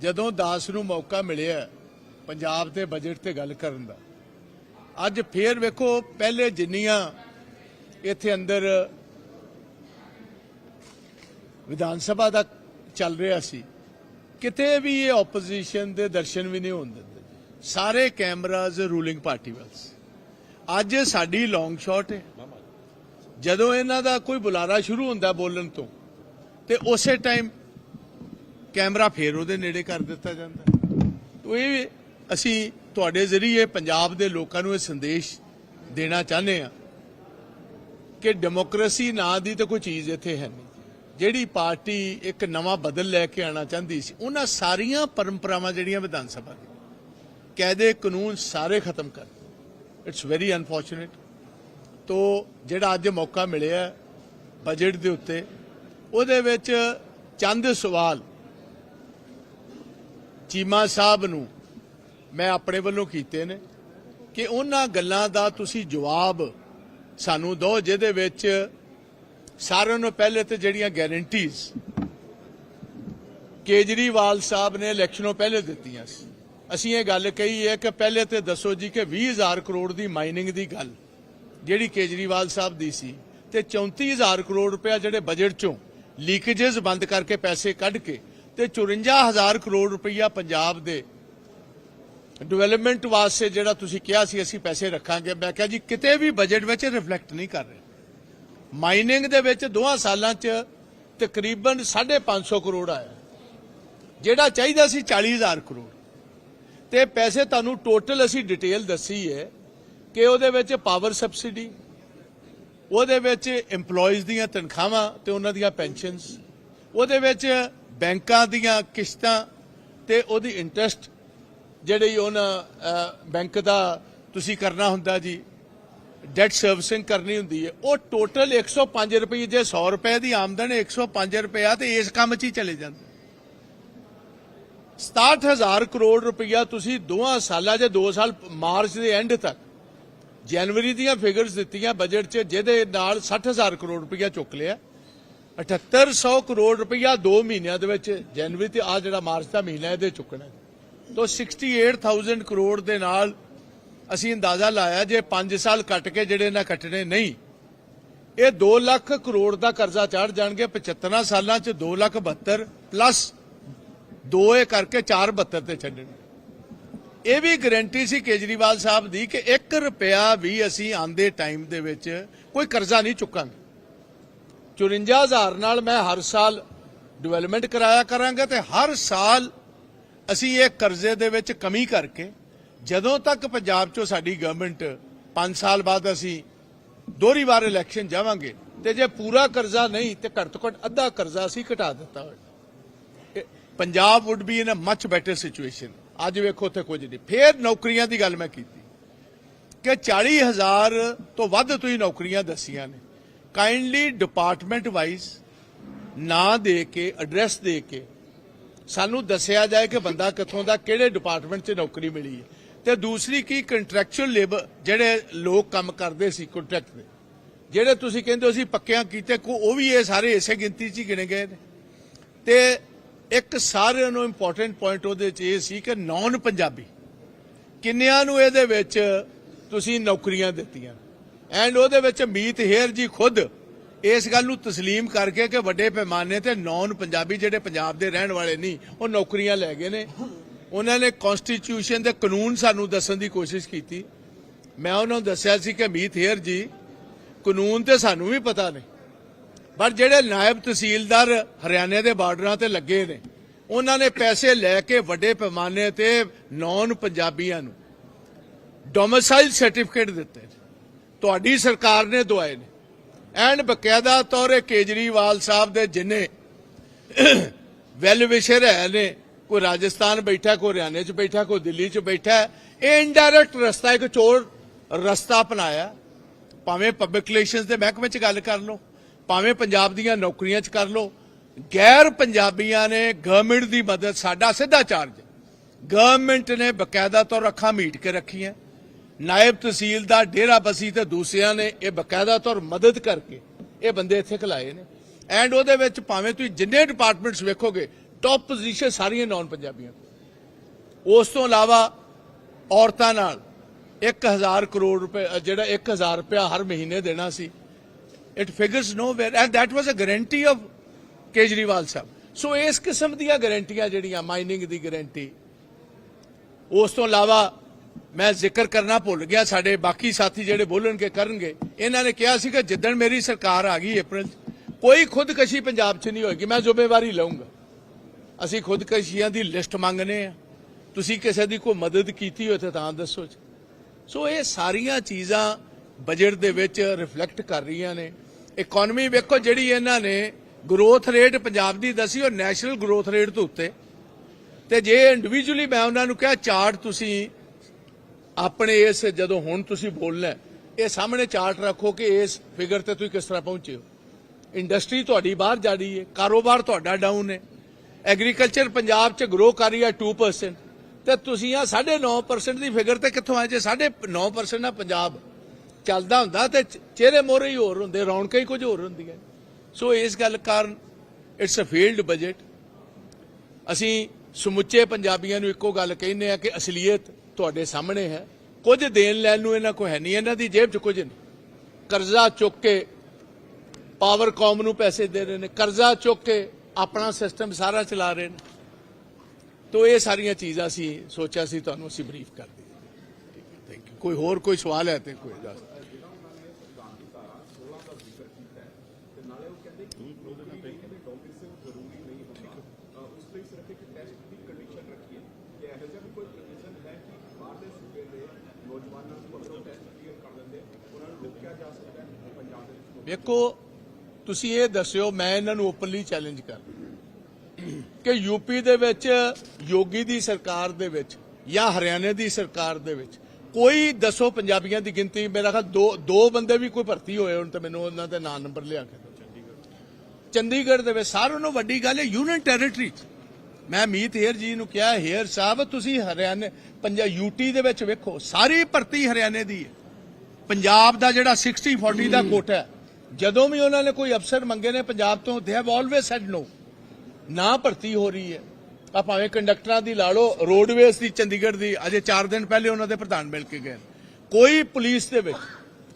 ਜਦੋਂ ਦਾਸ ਨੂੰ ਮੌਕਾ ਮਿਲਿਆ ਪੰਜਾਬ ਦੇ ਬਜਟ ਤੇ ਗੱਲ ਕਰਨ ਦਾ, ਅੱਜ ਫੇਰ ਵੇਖੋ ਪਹਿਲੇ ਜਿੰਨੀਆਂ ਇੱਥੇ ਅੰਦਰ ਵਿਧਾਨ ਸਭਾ ਦਾ ਚੱਲ ਰਿਹਾ ਸੀ, ਕਿਤੇ ਵੀ ਇਹ ਆਪੋਜੀਸ਼ਨ ਦੇ ਦਰਸ਼ਨ ਵੀ ਨਹੀਂ ਹੋਣ ਦਿੰਦੇ ਸਾਰੇ ਕੈਮਰਾਜ਼ ਰੂਲਿੰਗ ਪਾਰਟੀ ਵੱਲ ਸੀ। ਅੱਜ ਸਾਡੀ ਲੌਂਗ ਸ਼ਾਟ ਹੈ ਜਦੋਂ ਇਹਨਾਂ ਦਾ ਕੋਈ ਬੁਲਾਰਾ ਸ਼ੁਰੂ ਹੁੰਦਾ ਬੋਲਣ ਤੋਂ, ਤੇ ਉਸੇ ਟਾਈਮ ਕੈਮਰਾ ਫੇਰ ਉਹਦੇ ਨੇੜੇ ਕਰ ਦਿੱਤਾ ਜਾਂਦਾ ਤੋ ਇਹ ਅਸੀਂ ਤੁਹਾਡੇ ਜ਼ਰੀਏ ਪੰਜਾਬ ਦੇ ਲੋਕਾਂ ਨੂੰ ਇਹ ਸੰਦੇਸ਼ ਦੇਣਾ ਚਾਹੁੰਦੇ ਆ ਕਿ ਡੈਮੋਕ੍ਰੇਸੀ ਨਾਂ ਦੀ ਤਾਂ ਕੋਈ ਚੀਜ਼ ਇੱਥੇ ਹੈ ਨਹੀਂ। ਜਿਹੜੀ ਪਾਰਟੀ ਇੱਕ ਨਵਾਂ ਬਦਲ ਲੈ ਕੇ ਆਣਾ ਚਾਹੁੰਦੀ ਸੀ, ਉਹਨਾਂ ਸਾਰੀਆਂ ਪਰੰਪਰਾਵਾਂ ਜਿਹੜੀਆਂ ਵਿਧਾਨ ਸਭਾ ਦੀ ਕਾਇਦੇ ਕਾਨੂੰਨ ਸਾਰੇ ਖਤਮ ਕਰ ਇਟਸ ਵੈਰੀ ਅਨਫੋਰਚੂਨੇਟ ਤੋ ਜਿਹੜਾ ਅੱਜ ਮੌਕਾ ਮਿਲਿਆ ਬਜਟ ਦੇ ਉੱਤੇ, ਉਹਦੇ ਵਿੱਚ ਚੰਦ ਸਵਾਲ ਚੀਮਾ ਸਾਹਿਬ ਨੂੰ ਮੈਂ ਆਪਣੇ ਵੱਲੋਂ ਕੀਤੇ ਨੇ ਕਿ ਉਹਨਾਂ ਗੱਲਾਂ ਦਾ ਤੁਸੀਂ ਜਵਾਬ ਸਾਨੂੰ ਦਿਓ, ਜਿਹਦੇ ਵਿੱਚ ਸਾਰਿਆਂ ਨੂੰ ਪਹਿਲੇ ਤੇ ਜਿਹੜੀਆਂ ਗਾਰੰਟੀਆਂ ਕੇਜਰੀਵਾਲ ਸਾਹਿਬ ਨੇ ਇਲੈਕਸ਼ਨੋਂ ਪਹਿਲੇ ਦਿੱਤੀਆਂ ਸੀ। ਅਸੀਂ ਇਹ ਗੱਲ ਕਹੀ ਹੈ ਕਿ ਪਹਿਲੇ ਤੇ ਦੱਸੋ ਜੀ ਕਿ 20000 ਕਰੋੜ ਦੀ ਮਾਈਨਿੰਗ ਦੀ ਗੱਲ ਜਿਹੜੀ ਕੇਜਰੀਵਾਲ ਸਾਹਿਬ ਦੀ ਸੀ ਤੇ 34000 ਕਰੋੜ ਰੁਪਇਆ ਜਿਹੜੇ ਬਜਟ ਚੋਂ ਲੀਕੇजेस ਬੰਦ ਕਰਕੇ ਪੈਸੇ ਕੱਢ ਕੇ ਤੇ 54000 ਕਰੋੜ ਰੁਪਈਆ ਪੰਜਾਬ ਦੇ ਡਿਵੈਲਪਮੈਂਟ ਵਾਸਤੇ ਜਿਹੜਾ ਤੁਸੀਂ ਕਿਹਾ ਸੀ, ਅਸੀਂ ਪੈਸੇ ਰੱਖਾਂਗੇ। ਮੈਂ ਕਿਹਾ ਜੀ, ਕਿਤੇ ਵੀ ਬਜਟ ਵਿੱਚ ਰਿਫਲੈਕਟ ਨਹੀਂ ਕਰ ਰਹੇ। ਮਾਈਨਿੰਗ ਦੇ ਵਿੱਚ ਦੋਹਾਂ ਸਾਲਾਂ 'ਚ ਤਕਰੀਬਨ 550 ਕਰੋੜ ਆਇਆ। ਜਿਹੜਾ ਚਾਹੀਦਾ ਸੀ 40000 ਕਰੋੜ। ਤੇ ਪੈਸੇ ਤੁਹਾਨੂੰ ਟੋਟਲ ਅਸੀਂ ਡਿਟੇਲ ਦੱਸੀ ਹੈ ਕਿ ਉਹਦੇ ਵਿੱਚ ਪਾਵਰ ਸਬਸਿਡੀ ਉਹਦੇ ਵਿੱਚ EMPLOYEES ਦੀਆਂ ਤਨਖਾਹਾਂ ਤੇ ਉਹਨਾਂ ਦੀਆਂ ਪੈਨਸ਼ਨਸ ਉਹਦੇ ਵਿੱਚ ਬੈਂਕਾਂ ਦੀਆਂ ਕਿਸ਼ਤਾਂ ਤੇ ਉਹਦੀ ਇੰਟਰਸਟ ਜਿਹੜੀ ਉਹਨਾਂ ਬੈਂਕ ਦਾ ਤੁਸੀਂ ਕਰਨਾ ਹੁੰਦਾ ਜੀ ਡੈਟ ਸਰਵਿਸਿੰਗ ਕਰਨੀ ਹੁੰਦੀ ਹੈ, ਉਹ ਟੋਟਲ 105 ਰੁਪਏ ਜੇ 100 ਰੁਪਏ ਦੀ ਆਮਦਨ ਹੈ 105 ਰੁਪਇਆ ਤੇ ਇਸ ਕੰਮ 'ਚ ਹੀ ਚਲੇ ਜਾਂਦੇ। 67000 ਕਰੋੜ ਰੁਪਇਆ ਤੁਸੀਂ ਦੋਹਾਂ ਸਾਲਾਂ ਜਾਂ 2 ਸਾਲ ਮਾਰਚ ਦੇ ਐਂਡ ਤੱਕ, ਜਨਵਰੀ ਦੀਆਂ ਫਿਗਰਸ ਦਿੱਤੀਆਂ ਬਜਟ 'ਚ, ਜਿਹਦੇ ਨਾਲ 60000 ਕਰੋੜ ਰੁਪਇਆ ਚੁੱਕ ਲਿਆ। 7800 ਕਰੋੜ ਰੁਪਇਆ 2 ਮਹੀਨਿਆਂ ਦੇ ਵਿੱਚ ਜਨਵਰੀ ਤੇ ਆ ਜਿਹੜਾ ਮਾਰਚ ਦਾ ਮਹੀਨਾ ਇਹਦੇ ਚੁੱਕਣਾ ਤੋਂ 68000 ਕਰੋੜ ਦੇ ਨਾਲ ਅਸੀਂ ਅੰਦਾਜ਼ਾ ਲਾਇਆ ਜੇ 5 ਸਾਲ ਕੱਟ ਕੇ ਜਿਹੜੇ ਨਾ ਕੱਟਣੇ ਨਹੀਂ, ਇਹ 2 ਲੱਖ ਕਰੋੜ ਦਾ ਕਰਜ਼ਾ ਚੜ ਜਾਣਗੇ 75 ਸਾਲਾਂ 'ਚ 2 ਲੱਖ 72 ਪਲੱਸ ਦੋ ਇਹ ਕਰਕੇ 472 ਤੇ ਛੱਡਣ। ਇਹ ਵੀ ਗਰੰਟੀ ਸੀ ਕੇਜਰੀਵਾਲ ਸਾਹਿਬ ਦੀ ਕਿ 1 ਰੁਪਿਆ ਵੀ ਅਸੀਂ ਆਂਦੇ ਟਾਈਮ ਦੇ ਵਿੱਚ ਕੋਈ ਕਰਜ਼ਾ ਨਹੀਂ ਚੁੱਕਾਂਗੇ। 54000 ਨਾਲ ਮੈਂ ਹਰ ਸਾਲ ਡਿਵੈਲਪਮੈਂਟ ਕਰਾਇਆ ਕਰਾਂਗਾ ਤੇ ਹਰ ਸਾਲ ਅਸੀਂ ਇਹ ਕਰਜ਼ੇ ਦੇ ਵਿੱਚ ਕਮੀ ਕਰਕੇ ਜਦੋਂ ਤੱਕ ਪੰਜਾਬ 'ਚੋਂ ਸਾਡੀ ਗਵਰਨਮੈਂਟ 5 ਸਾਲ ਬਾਅਦ ਅਸੀਂ ਦੋਹਰੀ ਵਾਰ ਇਲੈਕਸ਼ਨ ਜਾਵਾਂਗੇ ਤੇ ਜੇ ਪੂਰਾ ਕਰਜ਼ਾ ਨਹੀਂ ਤੇ ਘੱਟ ਤੋਂ ਘੱਟ ਅੱਧਾ ਕਰਜ਼ਾ ਅਸੀਂ ਘਟਾ ਦਿੱਤਾ ਹੋਵੇ Punjab would be in a much better situation ਅੱਜ ਵੇਖੋ ਉੱਥੇ ਕੁਝ ਨਹੀਂ। ਫੇਰ ਨੌਕਰੀਆਂ ਦੀ ਗੱਲ ਮੈਂ ਕੀਤੀ ਕਿ 40000 ਤੋਂ ਵੱਧ ਤੁਸੀਂ ਨੌਕਰੀਆਂ ਦੱਸੀਆਂ ਨੇ। ਕਾਈਂਡਲੀ ਡਿਪਾਰਟਮੈਂਟ ਵਾਈਜ਼ ਨਾਂ ਦੇ ਕੇ ਐਡਰੈਸ ਦੇ ਕੇ ਸਾਨੂੰ ਦੱਸਿਆ ਜਾਏ ਕਿ ਬੰਦਾ ਕਿੱਥੋਂ ਦਾ, ਕਿਹੜੇ ਡਿਪਾਰਟਮੈਂਟ 'ਚ ਨੌਕਰੀ ਮਿਲੀ ਹੈ। ਤੇ ਦੂਸਰੀ ਕੀ ਕੰਟਰੈਕਚੁਅਲ ਲੇਬਰ ਜਿਹੜੇ ਲੋਕ ਕੰਮ ਕਰਦੇ ਸੀ ਕੰਟਰੈਕਟ ਦੇ, ਜਿਹੜੇ ਤੁਸੀਂ ਕਹਿੰਦੇ ਹੋ ਸੀ ਪੱਕਿਆਂ ਕੀਤੇ, ਕੋ ਉਹ ਵੀ ਇਹ ਸਾਰੇ ਇਸੇ ਗਿਣਤੀ 'ਚ ਹੀ ਗਿਣੇ ਗਏ ਨੇ। ਤੇ ਇੱਕ ਸਾਰਿਆਂ ਨੂੰ ਇੰਪੋਰਟੈਂਟ ਪੁਆਇੰਟ ਉਹਦੇ 'ਚ ਇਹ ਸੀ ਕਿ ਨੌਨ ਪੰਜਾਬੀ ਕਿੰਨਿਆਂ ਨੂੰ ਇਹਦੇ ਵਿੱਚ ਤੁਸੀਂ ਨੌਕਰੀਆਂ ਦਿੱਤੀਆਂ? ਐਂਡ ਉਹਦੇ ਵਿੱਚ ਮੀਤ ਹੇਰ ਜੀ ਖੁਦ ਇਸ ਗੱਲ ਨੂੰ ਤਸਲੀਮ ਕਰਕੇ ਕਿ ਵੱਡੇ ਪੈਮਾਨੇ ਤੇ ਨੌਨ ਪੰਜਾਬੀ ਜਿਹੜੇ ਪੰਜਾਬ ਦੇ ਰਹਿਣ ਵਾਲੇ ਨਹੀਂ, ਉਹ ਨੌਕਰੀਆਂ ਲੈ ਗਏ ਨੇ। ਉਹਨਾਂ ਨੇ ਕਨਸਟੀਟਿਊਸ਼ਨ ਦੇ ਕਾਨੂੰਨ ਸਾਨੂੰ ਦੱਸਣ ਦੀ ਕੋਸ਼ਿਸ਼ ਕੀਤੀ। ਮੈਂ ਉਹਨਾਂ ਨੂੰ ਦੱਸਿਆ ਸੀ ਕਿ ਮੀਤ ਹੇਰ ਜੀ, ਕਾਨੂੰਨ ਤੇ ਸਾਨੂੰ ਵੀ ਪਤਾ ਨਹੀਂ ਪਰ ਜਿਹੜੇ ਨਾਇਬ ਤਹਿਸੀਲਦਾਰ ਹਰਿਆਣੇ ਦੇ ਬਾਰਡਰਾਂ ਤੇ ਲੱਗੇ ਨੇ, ਉਹਨਾਂ ਨੇ ਪੈਸੇ ਲੈ ਕੇ ਵੱਡੇ ਪੈਮਾਨੇ ਤੇ ਨੌਨ ਪੰਜਾਬੀਆਂ ਨੂੰ ਡੋਮਿਸਾਈਲ ਸਰਟੀਫਿਕੇਟ ਦਿੱਤੇ ਤੁਹਾਡੀ ਸਰਕਾਰ ਨੇ ਦਵਾਏ ਨੇ। ਐਂਡ ਬਕਾਇਦਾ ਤੌਰ ਕੇਜਰੀਵਾਲ ਸਾਹਿਬ ਦੇ ਜਿੰਨੇ ਵੈਲ ਵਿਸ਼ਰ ਹੈ ਨੇ, ਕੋਈ ਰਾਜਸਥਾਨ ਬੈਠਾ, ਕੋਈ ਹਰਿਆਣੇ 'ਚ ਬੈਠਾ, ਕੋਈ ਦਿੱਲੀ 'ਚ ਬੈਠਾ, ਇਹ ਇਨਡਾਇਰੈਕਟ ਰਸਤਾ, ਇੱਕ ਚੋਰ ਰਸਤਾ ਅਪਣਾਇਆ। ਭਾਵੇਂ ਪਬਲਿਕ ਰਿਲੇਸ਼ਨਸ ਦੇ ਮਹਿਕਮੇ 'ਚ ਗੱਲ ਕਰ ਲਓ, ਭਾਵੇਂ ਪੰਜਾਬ ਦੀਆਂ ਨੌਕਰੀਆਂ 'ਚ ਕਰ ਲਓ, ਗੈਰ ਪੰਜਾਬੀਆਂ ਨੇ ਗਵਰਨਮੈਂਟ ਦੀ ਮਦਦ, ਸਾਡਾ ਸਿੱਧਾ ਚਾਰਜ ਗਵਰਨਮੈਂਟ ਨੇ ਬਕਾਇਦਾ ਤੌਰ ਅੱਖਾਂ ਮੀਟ ਕੇ ਰੱਖੀਆਂ। ਨਾਇਬ ਤਹਿਸੀਲਦਾਰ ਡੇਰਾ ਬਸੀ ਤੇ ਦੂਸਰਿਆਂ ਨੇ ਇਹ ਬਕਾਇਦਾ ਤੌਰ ਮਦਦ ਕਰਕੇ ਇਹ ਬੰਦੇ ਇੱਥੇ ਖਲਾਏ ਨੇ। ਐਂਡ ਉਹਦੇ ਵਿੱਚ ਭਾਵੇਂ ਤੁਸੀਂ ਜਿੰਨੇ ਡਿਪਾਰਟਮੈਂਟਸ ਵੇਖੋਗੇ ਟੌਪ ਪੋਜੀਸ਼ਨ ਸਾਰੀਆਂ ਨਾਨ ਪੰਜਾਬੀਆਂ ਉਸ ਤੋਂ ਇਲਾਵਾ ਔਰਤਾਂ ਨਾਲ 1000 ਕਰੋੜ ਰੁਪਏ ਅ, ਜਿਹੜਾ 1000 ਰੁਪਇਆ ਹਰ ਮਹੀਨੇ ਦੇਣਾ ਸੀ। It figures nowhere and that was a guarantee of Kejriwal Sahib. So ਇਸ ਕਿਸਮ ਦੀਆਂ ਗਾਰੰਟੀਆਂ ਜਿਹੜੀਆਂ ਮਾਈਨਿੰਗ ਦੀ ਗਾਰੰਟੀ ਉਸ ਤੋਂ ਇਲਾਵਾ ਮੈਂ ਜ਼ਿਕਰ ਕਰਨਾ ਭੁੱਲ ਗਿਆ ਸਾਡੇ ਬਾਕੀ ਸਾਥੀ ਜਿਹੜੇ ਬੋਲਣਗੇ ਕਰਨਗੇ। ਇਹਨਾਂ ਨੇ ਕਿਹਾ ਸੀ ਕਿ ਜਿੱਦਣ ਮੇਰੀ ਸਰਕਾਰ ਆ ਗਈ ਅਪ੍ਰੈਲ 'ਚ, ਕੋਈ ਖੁਦਕਸ਼ੀ ਪੰਜਾਬ 'ਚ ਨਹੀਂ ਹੋਏਗੀ ਮੈਂ ਜ਼ਿੰਮੇਵਾਰੀ ਲਵਾਂਗਾ ਅਸੀਂ ਖੁਦਕਸ਼ੀਆਂ ਦੀ ਲਿਸਟ ਮੰਗਨੇ ਆ। ਤੁਸੀਂ ਕਿਸੇ ਦੀ ਕੋਈ ਮਦਦ ਕੀਤੀ ਹੋਵੇ ਤਾਂ ਦੱਸੋ ਸੋ ਇਹ ਸਾਰੀਆਂ ਚੀਜ਼ਾਂ ਬਜਟ ਦੇ ਵਿੱਚ ਰਿਫਲੈਕਟ ਕਰ ਰਹੀਆਂ ਨੇ। ਇਕਨੋਮੀ ਵੇਖੋ ਜਿਹੜੀ ਇਹਨਾਂ ਨੇ ਗਰੋਥ ਰੇਟ ਪੰਜਾਬ ਦੀ ਦੱਸੀ ਉਹ ਨੈਸ਼ਨਲ ਗਰੋਥ ਰੇਟ ਤੋਂ ਉੱਤੇ। ਤੇ ਜੇ ਇੰਡੀਵਿਜੂਅਲੀ ਮੈਂ ਉਹਨਾਂ ਨੂੰ ਕਿਹਾ ਚਾਰਟ ਤੁਸੀਂ ਆਪਣੇ ਇਸ ਜਦੋਂ ਹੁਣ ਤੁਸੀਂ ਬੋਲਣਾ ਇਹ ਸਾਹਮਣੇ ਚਾਰਟ ਰੱਖੋ ਕਿ ਇਸ ਫਿਗਰ ਤੇ ਤੁਸੀਂ ਕਿਸ ਤਰ੍ਹਾਂ ਪਹੁੰਚੇ ਹੋ। ਇੰਡਸਟਰੀ ਤੁਹਾਡੀ ਬਾਹਰ ਜਾ ਰਹੀ ਹੈ, ਕਾਰੋਬਾਰ ਤੁਹਾਡਾ ਡਾਊਨ ਹੈ। ਐਗਰੀਕਲਚਰ ਪੰਜਾਬ 'ਚ ਗਰੋ ਕਰ ਰਹੀ ਹੈ 2% ਤੇ ਤੁਸੀਂ ਆ 9.5% ਦੀ ਫਿਗਰ ਤੇ ਕਿੱਥੋਂ ਆਏ? ਜੇ 9.5% ਨਾਲ ਪੰਜਾਬ ਚੱਲਦਾ ਹੁੰਦਾ ਤੇ ਚਿਹਰੇ ਮੋਰੇ ਹੀ ਹੋਰ ਹੁੰਦੇ, ਰੌਣਕਾਂ ਹੀ ਕੁਝ ਹੋਰ ਹੁੰਦੀਆਂ। ਸੋ ਇਸ ਗੱਲ ਕਾਰਨ ਇਟਸ ਅ ਫੀਲਡ ਬਜਟ ਅਸੀਂ ਸਮੁੱਚੇ ਪੰਜਾਬੀਆਂ ਨੂੰ ਇੱਕੋ ਗੱਲ ਕਹਿੰਦੇ ਆ ਕਿ ਅਸਲੀਅਤ ਤੁਹਾਡੇ ਸਾਹਮਣੇ ਹੈ। ਕੁਝ ਦੇਣ ਲੈਣ ਨੂੰ ਇਹਨਾਂ ਕੋ ਹੈ ਨਹੀਂ। ਇਹਨਾਂ ਦੀ ਜੇਬ 'ਚ ਕੁਝ ਨਹੀਂ। ਕਰਜ਼ਾ ਚੁੱਕ ਕੇ ਪਾਵਰਕਾਮ ਨੂੰ ਪੈਸੇ ਦੇ ਰਹੇ ਨੇ। ਕਰਜ਼ਾ ਚੁੱਕ ਕੇ ਆਪਣਾ ਸਿਸਟਮ ਸਾਰਾ ਚਲਾ ਰਹੇ ਨੇ। ਤੋ ਇਹ ਸਾਰੀਆਂ ਚੀਜ਼ਾਂ ਅਸੀਂ ਸੋਚਿਆ ਸੀ, ਤੁਹਾਨੂੰ ਅਸੀਂ ਬਰੀਫ ਕਰ ਦਈਏ। ਥੈਂਕ ਯੂ ਕੋਈ ਹੋਰ ਕੋਈ ਸਵਾਲ ਹੈ ਤੇ ਕੋਈ ਦੱਸ ਵੇਖੋ, ਤੁਸੀਂ ਇਹ ਦੱਸਿਓ, ਮੈਂ ਇਹਨਾਂ ਨੂੰ ਓਪਨਲੀ ਚੈਲੰਜ ਕਰ ਕਿ ਯੂਪੀ ਦੇ ਵਿੱਚ, ਯੋਗੀ ਦੀ ਸਰਕਾਰ ਦੇ ਵਿੱਚ ਜਾਂ ਹਰਿਆਣੇ ਦੀ ਸਰਕਾਰ ਦੇ ਵਿੱਚ ਕੋਈ ਦੱਸੋ ਪੰਜਾਬੀਆਂ ਦੀ ਗਿਣਤੀ, ਮੇਰਾ ਖਿਆਲ ਦੋ ਦੋ ਬੰਦੇ ਵੀ ਕੋਈ ਭਰਤੀ ਹੋਏ ਹੁਣ ਤੇ ਮੈਨੂੰ ਉਹਨਾਂ ਦੇ ਨਾਂ, ਨੰਬਰ ਲਿਆ ਕੇ ਦਿਓ। ਚੰਡੀਗੜ੍ਹ ਦੇ ਵਿੱਚ ਸਾਰਿਆਂ ਨੂੰ ਵੱਡੀ ਗੱਲ ਹੈ ਯੂਨੀਅਨ ਟੈਰੀਟਰੀ 'ਚ ਮੈਂ ਮੀਤ ਹੇਰ ਜੀ ਨੂੰ ਕਿਹਾ, ਹੇਰ ਸਾਹਿਬ, ਤੁਸੀਂ ਹਰਿਆਣੇ ਪੰਜਾਬ ਯੂਟੀ ਦੇ ਵਿੱਚ ਵੇਖੋ, ਸਾਰੀ ਭਰਤੀ ਹਰਿਆਣੇ ਦੀ ਹੈ। ਪੰਜਾਬ ਦਾ ਜਿਹੜਾ 60 40 ਦਾ ਕੋਟਾ ਹੈ, ਜਦੋਂ ਵੀ ਉਹਨਾਂ ਨੇ ਕੋਈ ਅਫਸਰ ਮੰਗੇ ਨੇ ਪੰਜਾਬ ਤੋਂ ਦੇ ਹੈਵ ਆਲਵੇਸ ਸੈਡ ਨੋ ਨਾ ਭਰਤੀ ਹੋ ਰਹੀ ਹੈ। ਆ ਭਾਵੇਂ ਕੰਡਕਟਰਾਂ ਦੀ ਲਾ ਲਓ ਰੋਡਵੇਜ਼ ਦੀ, ਚੰਡੀਗੜ੍ਹ ਦੀ, ਅਜੇ 4 ਦਿਨ ਪਹਿਲੇ ਉਹਨਾਂ ਦੇ ਪ੍ਰਧਾਨ ਮਿਲ ਕੇ ਗਏ ਕੋਈ ਪੁਲਿਸ ਦੇ ਵਿੱਚ,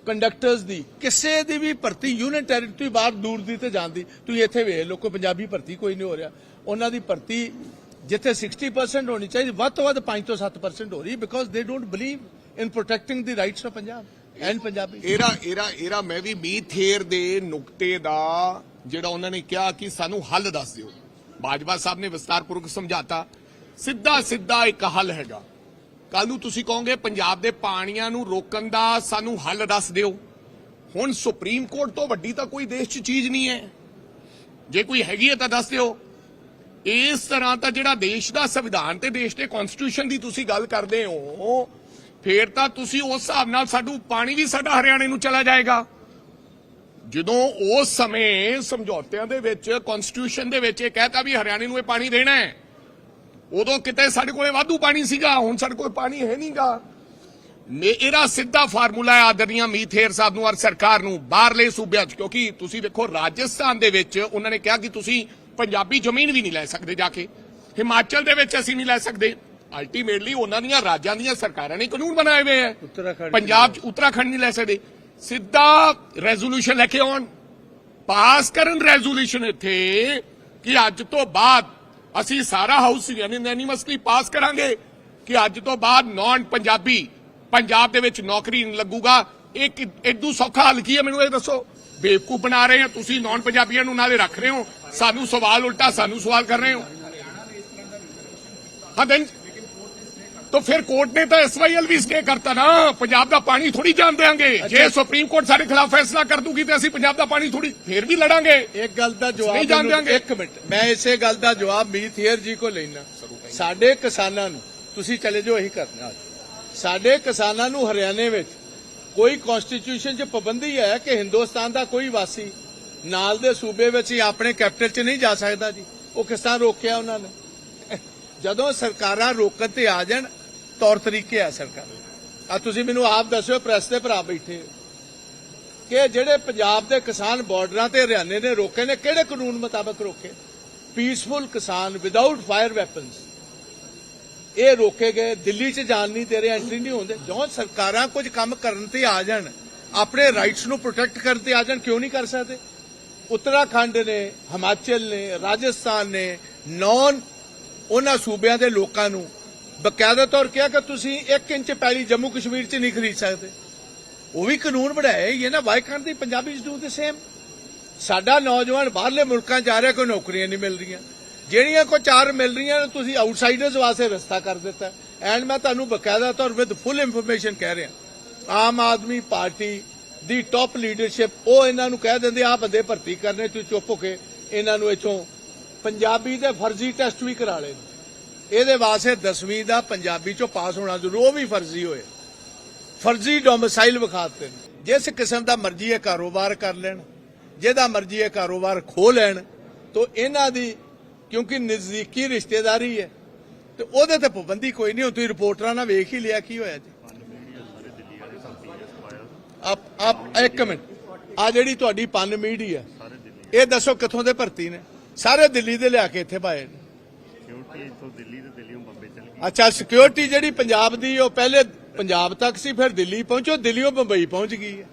ਕੰਡਕਟਰਸ ਦੀ, ਕਿਸੇ ਦੀ ਵੀ ਭਰਤੀ ਯੂਨਿਟ ਟੈਰੀਟਰੀ ਬਾਹਰ ਦੂਰ ਦੀ ਤੇ ਜਾਂਦੀ, ਤੁਸੀਂ ਇੱਥੇ ਵੇਖ ਲਓ, ਕੋਈ ਪੰਜਾਬੀ ਭਰਤੀ ਕੋਈ ਨਹੀਂ ਹੋ ਰਿਹਾ। ਉਹਨਾਂ ਦੀ ਭਰਤੀ ਜਿੱਥੇ 60% ਹੋਣੀ ਚਾਹੀਦੀ, ਵੱਧ ਤੋਂ ਵੱਧ 5 ਤੋਂ 7% ਹੋ ਰਹੀ because they don't believe in protecting the rights of Punjab and Punjabi ਇਹਰਾ ਇਹਰਾ ਇਹਰਾ ਮੈਂ ਵੀ ਮੀਥੇਰ ਦੇ ਨੁਕਤੇ ਦਾ ਜਿਹੜਾ ਉਹਨਾਂ ਨੇ ਕਿਹਾ ਕਿ ਸਾਨੂੰ ਹੱਲ ਦੱਸ ਦਿਓ। ਬਾਜਵਾ ਸਾਹਿਬ ਨੇ ਵਿਸਤਾਰਪੂਰਵਕ ਸਮਝਾਤਾ। ਸਿੱਧਾ ਸਿੱਧਾ ਇੱਕ ਹੱਲ ਹੈਗਾ। ਕੱਲ ਨੂੰ ਤੁਸੀਂ ਕਹੋਗੇ ਪੰਜਾਬ ਦੇ ਪਾਣੀਆਂ ਨੂੰ ਰੋਕਣ ਦਾ ਸਾਨੂੰ ਹੱਲ ਦੱਸ ਦਿਓ। ਹੁਣ ਸੁਪਰੀਮ ਕੋਰਟ ਤੋਂ ਵੱਡੀ ਤਾਂ ਕੋਈ ਦੇਸ਼ 'ਚ ਚੀਜ਼ ਨਹੀਂ ਹੈ। ਜੇ ਕੋਈ ਹੈਗੀ ਹੈ ਤਾਂ ਦੱਸ ਦਿਓ। ਇਸ ਤਰ੍ਹਾਂ ਤਾਂ ਜਿਹੜਾ ਦੇਸ਼ ਦਾ ਸੰਵਿਧਾਨ ਤੇ ਦੇਸ਼ ਦੇ ਕਨਸਟੀਟਿਊਸ਼ਨ ਦੀ ਤੁਸੀਂ ਗੱਲ ਕਰਦੇ ਹੋ, ਫੇਰ ਤਾਂ ਤੁਸੀਂ ਉਸ ਹਿਸਾਬ ਨਾਲ ਸਾਡੂ ਪਾਣੀ ਵੀ ਸਾਡਾ ਹਰਿਆਣੇ ਨੂੰ ਚਲਾ ਜਾਏਗਾ। ਜਦੋਂ ਉਸ ਸਮੇਂ ਸਮਝੌਤਿਆਂ ਦੇ ਵਿੱਚ ਕਨਸਟੀਟਿਊਸ਼ਨ ਦੇ ਵਿੱਚ ਇਹ ਕਹਿਤਾ ਵੀ ਹਰਿਆਣੇ ਨੂੰ ਇਹ ਪਾਣੀ ਦੇਣਾ ਹੈ, ਉਦੋਂ ਕਿਤੇ ਸਾਡੇ ਕੋਲੇ ਵਾਧੂ ਪਾਣੀ ਸੀਗਾ, ਹੁਣ ਸਾਡੇ ਕੋਲ ਪਾਣੀ ਹੈ ਨਹੀਂਗਾ। ਇਹਦਾ ਸਿੱਧਾ ਫਾਰਮੂਲਾ ਹੈ ਆਦਰਨੀਆ ਮੀਥੇਰ ਸਾਹਿਬ ਨੂੰ ਔਰ ਸਰਕਾਰ ਨੂੰ, ਬਾਹਰਲੇ ਸੂਬਿਆਂ 'ਚ, ਕਿਉਂਕਿ ਤੁਸੀਂ ਵੇਖੋ ਰਾਜਸਥਾਨ ਦੇ ਵਿੱਚ ਉਹਨਾਂ ਨੇ ਕਿਹਾ ਕਿ ਤੁਸੀਂ ਪੰਜਾਬੀ ਜ਼ਮੀਨ ਵੀ ਨਹੀਂ ਲੈ ਸਕਦੇ ਜਾ ਕੇ। ਹਿਮਾਚਲ ਦੇ ਵਿੱਚ ਅਸੀਂ ਨਹੀਂ ਲੈ ਸਕਦੇ। ਅਲਟੀਮੇਟਲੀ ਉਹਨਾਂ ਦੀਆਂ ਰਾਜਾਂ ਦੀਆਂ ਸਰਕਾਰਾਂ ਨੇ ਕਾਨੂੰਨ ਬਣਾਏ ਹੋਏ ਹੈ ਉੱਤਰਾਖੰਡ ਪੰਜਾਬ 'ਚ ਉੱਤਰਾਖੰਡ ਨਹੀਂ ਲੈ ਸਕਦੇ। ਸਿੱਧਾ ਰੈਜ਼ੋਲੂਸ਼ਨ ਲੈ ਕੇ ਆਉਣ। ਪਾਸ ਕਰਨ ਰੈਜ਼ੋਲੂਸ਼ਨ ਇੱਥੇ ਕਿ ਅੱਜ ਤੋਂ ਬਾਅਦ ਅਸੀਂ ਸਾਰਾ ਹਾਊਸ ਯੂਨੀਨਿਮਸਲੀ ਪਾਸ ਕਰਾਂਗੇ ਕਿ ਅੱਜ ਤੋਂ ਬਾਅਦ ਨਾਨ ਪੰਜਾਬੀ ਪੰਜਾਬ ਦੇ ਵਿੱਚ ਨੌਕਰੀ ਨਹੀਂ ਲੱਗੂਗਾ। ਇਹ ਇਦੂ ਸੌਖਾ ਹੱਲ ਕੀ ਹੈ ਮੈਨੂੰ ਇਹ ਦੱਸੋ? ਬੇਵਕੂਫ ਬਣਾ ਰਹੇ ਹੋ ਤੁਸੀਂ ਨਾਨ ਪੰਜਾਬੀਆਂ ਨੂੰ ਨਾਲੇ ਰੱਖ ਰਹੇ ਹੋ। ਸਾਨੂੰ ਸਵਾਲ ਉਲਟਾ ਸਾਨੂੰ ਸਵਾਲ ਕਰ ਰਹੇ ਹੋ ਹਾਂ then तो फिर कोर्ट ने तो एसवाईएल भी स्टे करता ना पंजाब ਦਾ ਪਾਣੀ ਥੋੜੀ ਜਾਣ ਦੇਾਂਗੇ ਜੇ ਸੁਪਰੀਮ ਕੋਰਟ ਸਾਡੇ ਖਿਲਾਫ ਫੈਸਲਾ ਕਰ ਦੂਗੀ ਤੇ ਅਸੀਂ ਪੰਜਾਬ ਦਾ ਪਾਣੀ ਥੋੜੀ ਫੇਰ ਵੀ ਲੜਾਂਗੇ ਇੱਕ ਗੱਲ ਦਾ ਜਵਾਬ ਨਹੀਂ ਜਾਣ ਮੈਨੂੰ- ਦਿਆਂਗੇ। ਇੱਕ ਮਿੰਟ ਮੈਂ ਇਸੇ ਗੱਲ ਦਾ ਜਵਾਬ ਮੀਤ ਹੇਰ ਜੀ ਕੋ ਲੈਣਾ ਸਾਡੇ ਕਿਸਾਨਾਂ ਨੂੰ ਤੁਸੀਂ ਚਲੇ ਜਾਓ ਇਹੀ ਕਰਨਾ ਅੱਜ ਸਾਡੇ ਕਿਸਾਨਾਂ ਨੂੰ ਹਰਿਆਣੇ ਵਿੱਚ ਕੋਈ ਕਨਸਟੀਟਿਊਸ਼ਨ 'ਚ ਪਾਬੰਦੀ ਹੈ ਕਿ ਹਿੰਦੁਸਤਾਨ ਦਾ ਕੋਈ ਵਾਸੀ ਨਾਲ ਦੇ ਸੂਬੇ ਵਿੱਚ ਹੀ ਆਪਣੇ ਕੈਪੀਟਲ 'ਚ ਨਹੀਂ ਜਾ ਸਕਦਾ ਜੀ। ਉਹ ਕਿਸ ਤਰ੍ਹਾਂ ਰੋਕਿਆ ਉਹਨਾਂ ਨੇ? ਜਦੋਂ ਸਰਕਾਰਾਂ ਰੋਕਣ ਤੇ ਆ ਜਾਣ, ਤੌਰ ਤਰੀਕੇ ਆ ਸਰਕਾਰ ਆ ਤੁਸੀਂ ਮੈਨੂੰ ਆਪ ਦੱਸਿਓ, ਪ੍ਰੈਸ ਦੇ ਭਰਾ ਬੈਠੇ ਹੋ। ਕਿ ਜਿਹੜੇ ਪੰਜਾਬ ਦੇ ਕਿਸਾਨ ਬਾਰਡਰਾਂ ਤੇ ਹਰਿਆਣੇ ਨੇ ਰੋਕੇ ਨੇ, ਕਿਹੜੇ ਕਾਨੂੰਨ ਮੁਤਾਬਕ ਰੋਕੇ? ਪੀਸਫੁਲ ਕਿਸਾਨ ਵਿਦਆਊਟ ਫਾਇਰ ਵੈਪਨਸ ਇਹ ਰੋਕੇ ਗਏ, ਦਿੱਲੀ 'ਚ ਜਾਣ ਨਹੀਂ ਦੇ ਰਹੇ ਐਂਟਰੀ ਨਹੀਂ ਹੁੰਦੇ ਜਦੋਂ ਸਰਕਾਰਾਂ ਕੁਝ ਕੰਮ ਕਰਨ ਤੇ ਆ ਜਾਣ, ਆਪਣੇ ਰਾਈਟਸ ਨੂੰ ਪ੍ਰੋਟੈਕਟ ਕਰਨ ਤੇ ਆ ਜਾਣ, ਕਿਉਂ ਨਹੀਂ ਕਰ ਸਕਦੇ? ਉੱਤਰਾਖੰਡ ਨੇ, ਹਿਮਾਚਲ ਨੇ, ਰਾਜਸਥਾਨ ਨੇ, ਨੌਨ ਉਹਨਾਂ ਸੂਬਿਆਂ ਦੇ ਲੋਕਾਂ ਨੂੰ ਬਕਾਇਦਾ ਤੌਰ ਕਿਹਾ ਕਿ ਤੁਸੀਂ 1 ਇੰਚ ਪੈਲੀ ਜੰਮੂ ਕਸ਼ਮੀਰ 'ਚ ਨਹੀਂ ਖਰੀਦ ਸਕਦੇ। ਉਹ ਵੀ ਕਾਨੂੰਨ ਬਣਾਇਆ ਹੀ ਹੈ ਨਾ why can't the Punjabis do the same. ਸਾਡਾ ਨੌਜਵਾਨ ਬਾਹਰਲੇ ਮੁਲਕਾਂ 'ਚ ਜਾ ਰਿਹਾ, ਕੋਈ ਨੌਕਰੀਆਂ ਨਹੀਂ ਮਿਲ ਰਹੀਆਂ। ਜਿਹੜੀਆਂ ਕੋ ਚਾਰ ਮਿਲ ਰਹੀਆਂ ਨੇ, ਤੁਸੀਂ ਆਊਟਸਾਈਡਰਸ ਵਾਸਤੇ ਰਸਤਾ ਕਰ ਦਿੱਤਾ। ਐਂਡ ਮੈਂ ਤੁਹਾਨੂੰ ਬਕਾਇਦਾ ਤੌਰ ਵਿਦ ਫੁੱਲ ਇਨਫੋਰਮੇਸ਼ਨ ਕਹਿ ਰਿਹਾ। ਆਮ ਆਦਮੀ ਪਾਰਟੀ ਦੀ ਟੌਪ ਲੀਡਰਸ਼ਿਪ ਉਹ ਇਹਨਾਂ ਨੂੰ ਕਹਿ ਦਿੰਦੇ ਆ ਬੰਦੇ ਭਰਤੀ ਕਰਨੇ, ਤੁਸੀਂ ਚੁੱਪ ਹੋ ਕੇ ਇਹਨਾਂ ਨੂੰ ਇਥੋਂ ਪੰਜਾਬੀ ਦੇ ਫਰਜ਼ੀ ਟੈਸਟ ਵੀ ਕਰਾ ਲੈਣ ਇਹਦੇ ਵਾਸਤੇ 10ਵੀਂ ਦਾ ਪੰਜਾਬੀ ਚੋਂ ਪਾਸ ਹੋਣਾ ਜ਼ਰੂਰ, ਉਹ ਵੀ ਫਰਜ਼ੀ ਹੋਏ। ਫਰਜ਼ੀ ਡੋਮਿਸਾਈਲ ਵਿਖਾਤੇ ਨੇ। ਜਿਸ ਕਿਸਮ ਦਾ ਮਰਜ਼ੀ ਇਹ ਕਾਰੋਬਾਰ ਕਰ ਲੈਣ, ਜਿਹਦਾ ਮਰਜ਼ੀ ਇਹ ਕਾਰੋਬਾਰ ਖੋ ਲੈਣ, ਤੋਂ ਇਹਨਾਂ ਦੀ, ਕਿਉਂਕਿ ਨਜ਼ਦੀਕੀ ਰਿਸ਼ਤੇਦਾਰੀ ਹੈ, ਤੇ ਉਹਦੇ ਤੇ ਪਾਬੰਦੀ ਕੋਈ ਨਹੀਂ, ਹੁਣ ਤੁਸੀਂ ਰਿਪੋਰਟਰਾਂ ਨਾਲ ਵੇਖ ਹੀ ਲਿਆ ਕੀ ਹੋਇਆ ਜੀ। ਆਪ ਆਪ ਇੱਕ ਮਿੰਟ। ਆ ਜਿਹੜੀ ਤੁਹਾਡੀ ਪੰਨ ਮੀਡੀਆ ਇਹ ਦੱਸੋ ਕਿੱਥੋਂ ਦੇ ਭਰਤੀ ਨੇ? ਸਾਰੇ ਦਿੱਲੀ ਦੇ ਲਿਆ ਕੇ ਇੱਥੇ ਪਾਏ ਨੇ। ਸਿਕਿਉਰਿਟੀ ਇੱਥੋਂ ਦਿੱਲੀ ਤੇ ਦਿੱਲੀੋਂ ਬੰਬੇ ਚਲ ਗਈ। ਅੱਛਾ ਸਿਕਿਉਰਿਟੀ ਜਿਹੜੀ ਪੰਜਾਬ ਦੀ ਉਹ ਪਹਿਲੇ ਪੰਜਾਬ ਤੱਕ ਸੀ ਫਿਰ ਦਿੱਲੀ ਪਹੁੰਚੋ ਦਿੱਲੀੋਂ ਬੰਬਈ ਪਹੁੰਚ ਗਈ ਹੈ।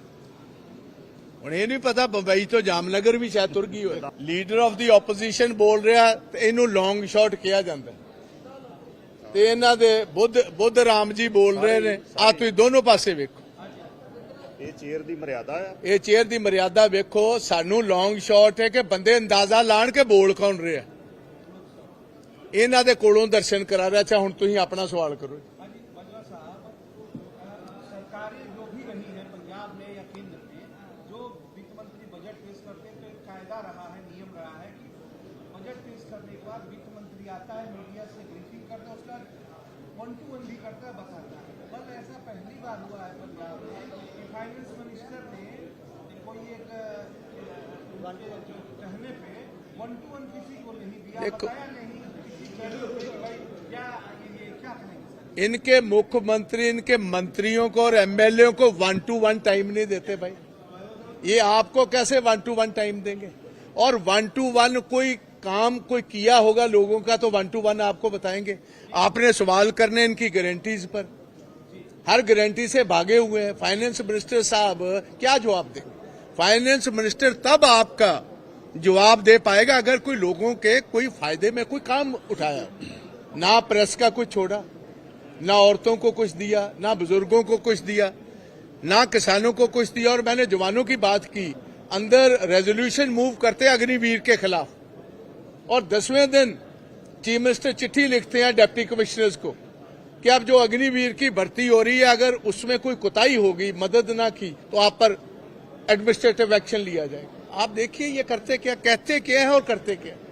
ਹੁਣ ਇਹ ਨਹੀਂ ਪਤਾ ਬੰਬਈ ਤੋਂ ਜਾਮਨਗਰ ਵੀ ਸ਼ਾਇਦ ਤੁਰ ਗਈ ਹੋਏ ਲੀਡਰ ਆਫ ਦੀ ਆਪੋਜੀਸ਼ਨ ਬੋਲ ਰਿਹਾ ਤੇ ਇਹਨੂੰ ਲੌਂਗ ਸ਼ਾਟ ਕਿਹਾ ਜਾਂਦਾ ਤੇ ਇਹਨਾਂ ਦੇ ਬੁੱਧ ਬੁੱਧ ਰਾਮ ਜੀ ਬੋਲ ਰਹੇ ਨੇ। ਆ ਤੁਸੀਂ ਦੋਨੋਂ ਪਾਸੇ ਵੇਖੋ। ਇਹ ਚੇਅਰ ਦੀ ਮਰਿਆਦਾ ਆ ਇਹ ਚੇਅਰ ਦੀ ਮਰਿਆਦਾ ਵੇਖੋ ਸਾਨੂੰ ਲੌਂਗ ਸ਼ਾਟ ਹੈ ਕਿ ਬੰਦੇ ਅੰਦਾਜ਼ਾ ਲਾਣ ਕੇ ਬੋਲ ਕੌਣ ਰਿਹਾ ਇਹਨਾਂ ਦੇ ਕੋਲੋਂ ਦਰਸ਼ਨ ਕਰਾ ਰਿਹਾ ਅੱਛਾ ਹੁਣ ਤੁਸੀਂ ਆਪਣਾ ਸਵਾਲ ਕਰੋ सरकारें जो भी रही है पंजाब में या केंद्र में जो वित्त मंत्री बजट पेश करते हैं तो एक कायदा रहा है नियम रहा है कि बजट पेश करने के बाद वित्त मंत्री आता है मीडिया से ब्रीफिंग करता है उसका वन टू वन भी करता है बताता है। कल ऐसा पहली बार हुआ है पंजाब में कि फाइनेंस मिनिस्टर ने कोई एक कहने पे वन टू वन किसी को नहीं दिया एक- बताया नहीं किसी क्या ये क्या सर इनके मुख्यमंत्री इनके मंत्रियों को और एमएलए को वन टू वन टाइम नहीं देते भाई। ये आपको कैसे वन टू वन टाइम देंगे? और वन टू वन कोई काम कोई किया होगा लोगों का तो वन टू वन आपको बताएँगे। आपने सवाल करने इनकी गारंटीज पर। हर गारंटी से भागे हुए हैं। फाइनेंस मिनिस्टर साहब, क्या जवाब देंगे फाइनेंस मिनिस्टर तब आपका जवाब दे पाएगा अगर कोई लोगों के कोई फ़ायदे में कोई काम उठाया। ना प्रेस का कुछ छोड़ा, ना औरतों को कुछ दिया, ना बुज़ुर्गों को कुछ दिया, ना किसानों को कुछ दिया। और मैंने जवानों की बात की, अंदर रेजोल्यूशन मूव करते अग्निवीर के खिलाफ। और दसवें दिन चीफ मिनिस्टर चिट्ठी लिखते हैं डेप्टी कमिश्नर्स को कि अब जो अग्निवीर की भर्ती हो रही है, अगर उसमें कोई कोताही होगी, मदद ना की तो आप पर एडमिनिस्ट्रेटिव एक्शन लिया जाएगा। आप देखिए ये करते क्या, कहते क्या है और करते क्या